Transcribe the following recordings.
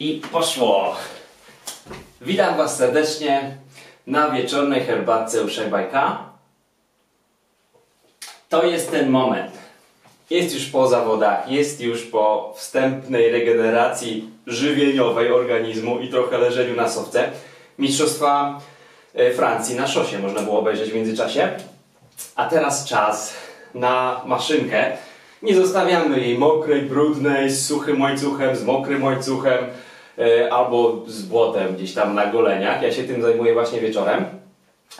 I poszło. Witam Was serdecznie na wieczornej herbatce u Szajbajka. To jest ten moment. Jest już po zawodach, jest już po wstępnej regeneracji żywieniowej organizmu i trochę leżeniu na sowce. Mistrzostwa e, Francji na szosie można było obejrzeć w międzyczasie. A teraz czas na maszynkę. Nie zostawiamy jej mokrej, brudnej, z suchym łańcuchem, z mokrym łańcuchem albo z błotem gdzieś tam na goleniach. Ja się tym zajmuję właśnie wieczorem.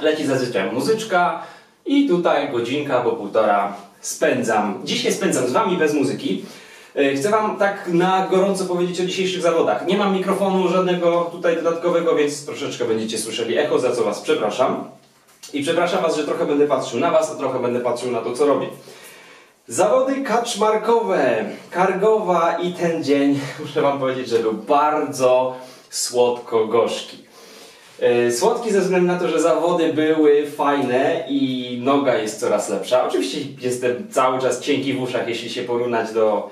Leci zazwyczaj muzyczka i tutaj godzinka albo półtora spędzam. Dzisiaj spędzam z Wami bez muzyki. E, Chcę Wam tak na gorąco powiedzieć o dzisiejszych zawodach. Nie mam mikrofonu żadnego tutaj dodatkowego, więc troszeczkę będziecie słyszeli echo, za co Was przepraszam. I przepraszam Was, że trochę będę patrzył na Was, a trochę będę patrzył na to, co robię. Zawody kaczmarkowe, Kargowa i ten dzień, muszę Wam powiedzieć, że był bardzo słodko-gorzki. Yy, Słodki ze względu na to, że zawody były fajne i noga jest coraz lepsza. Oczywiście jestem cały czas cienki w uszach, jeśli się porównać do,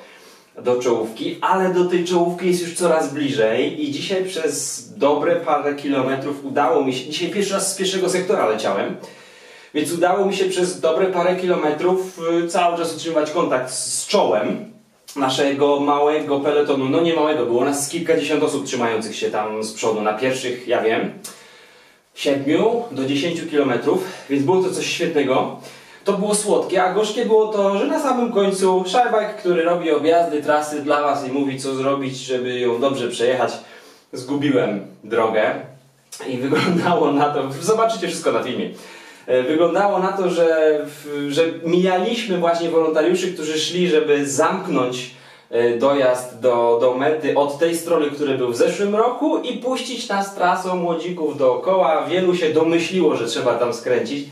do czołówki, ale do tej czołówki jest już coraz bliżej i dzisiaj przez dobre parę kilometrów udało mi się, dzisiaj pierwszy raz z pierwszego sektora leciałem, więc udało mi się przez dobre parę kilometrów y, cały czas utrzymywać kontakt z czołem naszego małego peletonu. No nie małego, było nas kilkadziesiąt osób trzymających się tam z przodu. Na pierwszych, ja wiem, 7 do 10 kilometrów, więc było to coś świetnego. To było słodkie, a gorzkie było to, że na samym końcu Szajbak, który robi objazdy, trasy dla Was i mówi co zrobić, żeby ją dobrze przejechać, zgubiłem drogę i wyglądało na to, zobaczycie wszystko na filmie. E, Wyglądało na to, że, że mijaliśmy właśnie wolontariuszy, którzy szli, żeby zamknąć e, dojazd do, do mety od tej strony, który był w zeszłym roku i puścić nas trasą młodzików dookoła. Wielu się domyśliło, że trzeba tam skręcić.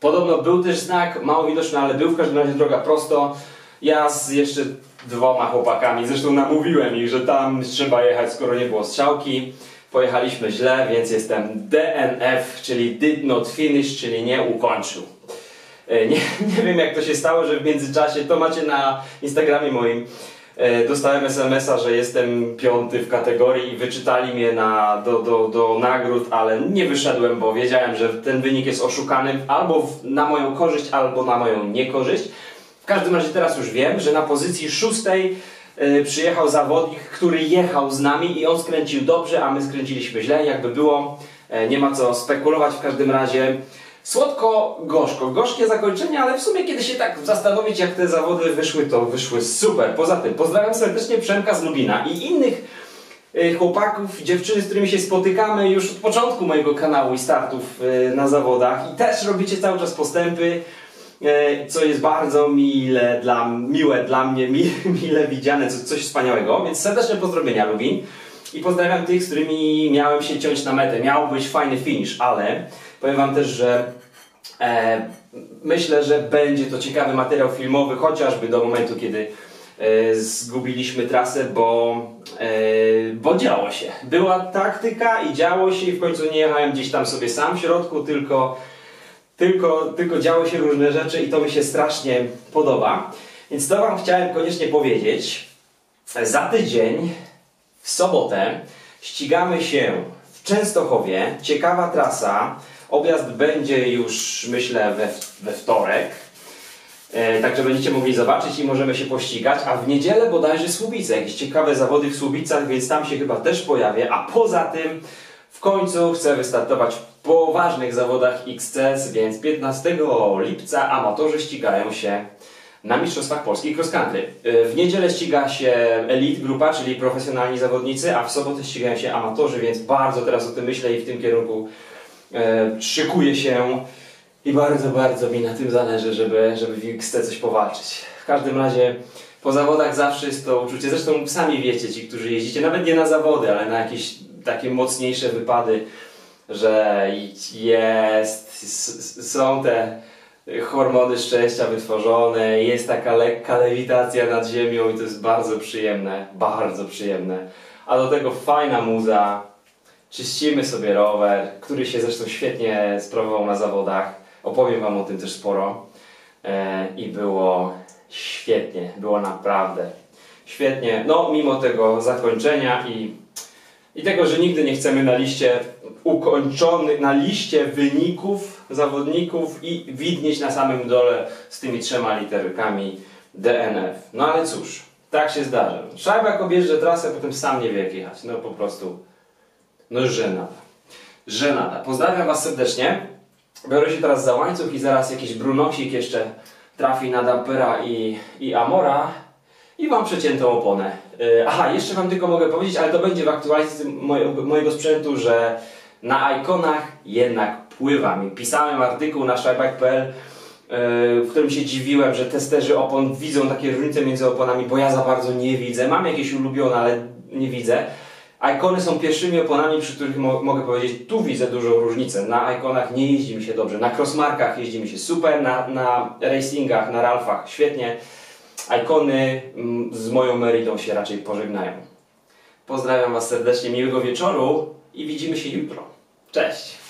Podobno był też znak, mało widoczny, ale był w każdym razie droga prosto. Ja z jeszcze dwoma chłopakami, zresztą namówiłem ich, że tam trzeba jechać, skoro nie było strzałki. Pojechaliśmy źle, więc jestem DNF, czyli did not finish, czyli nie ukończył. E, Nie, nie wiem jak to się stało, że w międzyczasie, to macie na Instagramie moim, e, dostałem SMS-a, że jestem piąty w kategorii i wyczytali mnie na, do, do, do nagród, ale nie wyszedłem, bo wiedziałem, że ten wynik jest oszukany albo w, na moją korzyść, albo na moją niekorzyść. W każdym razie teraz już wiem, że na pozycji szóstej przyjechał zawodnik, który jechał z nami i on skręcił dobrze, a my skręciliśmy źle. Jakby było, e, nie ma co spekulować w każdym razie. Słodko-gorzko. Gorzkie zakończenie, ale w sumie kiedy się tak zastanowić, jak te zawody wyszły, to wyszły super. Poza tym pozdrawiam serdecznie Przemka z Lubina i innych e, chłopaków, dziewczyny, z którymi się spotykamy już od początku mojego kanału i startów e, na zawodach i też robicie cały czas postępy, e, co jest bardzo mile dla, miłe dla mnie, mi, mile widziane, co, coś wspaniałego, więc serdeczne pozdrowienia Lubin i pozdrawiam tych, z którymi miałem się ciąć na metę. Miał być fajny finish, ale powiem Wam też, że e, myślę, że będzie to ciekawy materiał filmowy, chociażby do momentu, kiedy e, zgubiliśmy trasę, bo, e, bo działo się. Była taktyka i działo się i w końcu nie jechałem gdzieś tam sobie sam w środku, tylko, tylko, tylko działy się różne rzeczy i to mi się strasznie podoba. Więc to Wam chciałem koniecznie powiedzieć. Za tydzień, w sobotę, ścigamy się w Częstochowie. Ciekawa trasa. Objazd będzie już, myślę, we, we wtorek. E, Także będziecie mogli zobaczyć i możemy się pościgać. A w niedzielę bodajże Słubice. Jakieś ciekawe zawody w Słubicach, więc tam się chyba też pojawię. A poza tym w końcu chcę wystartować w poważnych zawodach XCS, więc 15 lipca amatorzy ścigają się na Mistrzostwach Polski Cross Country. W niedzielę ściga się Elite Grupa, czyli profesjonalni zawodnicy, a w sobotę ścigają się amatorzy, więc bardzo teraz o tym myślę i w tym kierunku e, szykuję się i bardzo, bardzo mi na tym zależy, żeby, żeby w XC coś powalczyć. W każdym razie po zawodach zawsze jest to uczucie, zresztą sami wiecie, ci, którzy jeździcie, nawet nie na zawody, ale na jakieś takie mocniejsze wypady, że jest, są te hormony szczęścia wytworzone, jest taka lekka lewitacja nad ziemią i to jest bardzo przyjemne, bardzo przyjemne. A do tego fajna muza, czyścimy sobie rower, który się zresztą świetnie sprawował na zawodach. Opowiem Wam o tym też sporo. E, I było świetnie, było naprawdę świetnie. No, mimo tego zakończenia i I tego, że nigdy nie chcemy na liście ukończonych, na liście wyników zawodników i widnieć na samym dole z tymi trzema literkami DNF. No ale cóż, tak się zdarza. Szajbak objeżdża trasę, potem sam nie wie jak jechać. No po prostu, no żenada. Żenada. Pozdrawiam Was serdecznie. Biorę się teraz za łańcuch i zaraz jakiś brunosik jeszcze trafi na dampera i, i amora i mam przeciętą oponę. Yy, aha, jeszcze Wam tylko mogę powiedzieć, ale to będzie w aktualizacji mojego, sprzętu, że na ikonach jednak pływam. Pisałem artykuł na szajbak.pl, yy, w którym się dziwiłem, że testerzy opon widzą takie różnice między oponami, bo ja za bardzo nie widzę. Mam jakieś ulubione, ale nie widzę. Ikony są pierwszymi oponami, przy których mo mogę powiedzieć, tu widzę dużą różnicę. Na ikonach nie jeździ mi się dobrze, na crossmarkach jeździ mi się super, na, na racingach, na ralfach świetnie. Ikony mm, z moją meridą się raczej pożegnają. Pozdrawiam Was serdecznie, miłego wieczoru i widzimy się jutro. Cześć!